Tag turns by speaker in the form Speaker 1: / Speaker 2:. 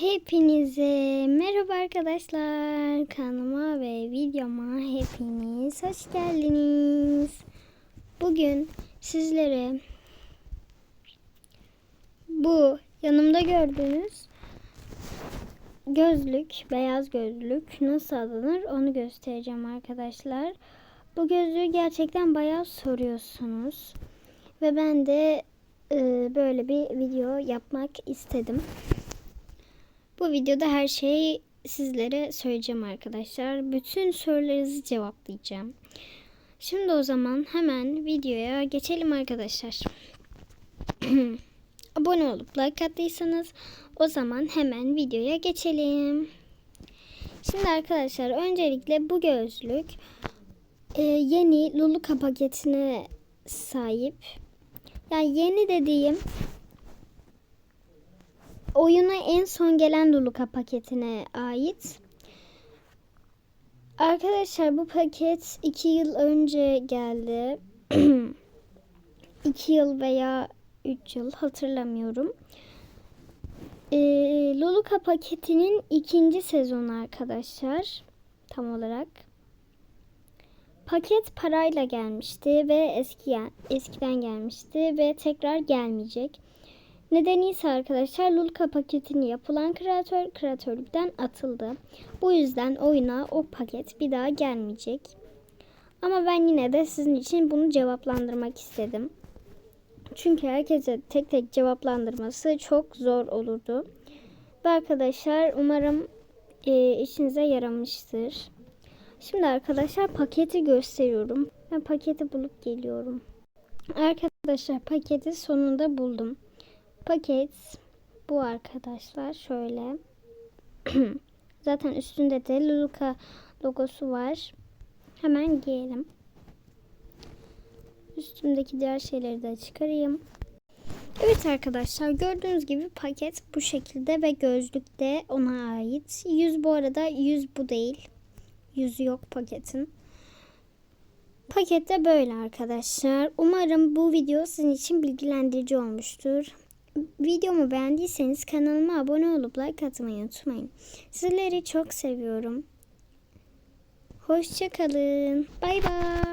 Speaker 1: Hepinize merhaba arkadaşlar. Kanalıma ve videoma hepiniz hoş geldiniz. Bugün sizlere bu yanımda gördüğünüz gözlük, beyaz gözlük nasıl alınır onu göstereceğim arkadaşlar. Bu gözlüğü gerçekten bayağı soruyorsunuz. Ve ben de e, böyle bir video yapmak istedim. Bu videoda her şeyi sizlere söyleyeceğim arkadaşlar. Bütün sorularınızı cevaplayacağım. Şimdi o zaman hemen videoya geçelim arkadaşlar. Abone olup like attıysanız o zaman hemen videoya geçelim. Şimdi arkadaşlar öncelikle bu gözlük e, yeni Luluka paketine sahip. Yani yeni dediğim oyuna en son gelen Luluka paketine ait. Arkadaşlar bu paket 2 yıl önce geldi. 2 yıl veya 3 yıl hatırlamıyorum. Ee, Luluka paketinin ikinci sezonu arkadaşlar. Tam olarak. Paket parayla gelmişti ve eski eskiden gelmişti ve tekrar gelmeyecek. Nedeni ise arkadaşlar Lulka paketini yapılan kreatör kreatörlükten atıldı. Bu yüzden oyuna o paket bir daha gelmeyecek. Ama ben yine de sizin için bunu cevaplandırmak istedim. Çünkü herkese tek tek cevaplandırması çok zor olurdu. Ve arkadaşlar umarım e, işinize yaramıştır. Şimdi arkadaşlar paketi gösteriyorum. Ben paketi bulup geliyorum. Arkadaşlar paketi sonunda buldum. Paket bu arkadaşlar şöyle. Zaten üstünde de Luluka logosu var. Hemen giyelim. Üstümdeki diğer şeyleri de çıkarayım. Evet arkadaşlar gördüğünüz gibi paket bu şekilde ve gözlük de ona ait. Yüz bu arada yüz bu değil. Yüzü yok paketin. Pakette böyle arkadaşlar. Umarım bu video sizin için bilgilendirici olmuştur. Videomu beğendiyseniz kanalıma abone olup like atmayı unutmayın. Sizleri çok seviyorum. Hoşçakalın. Bay bay.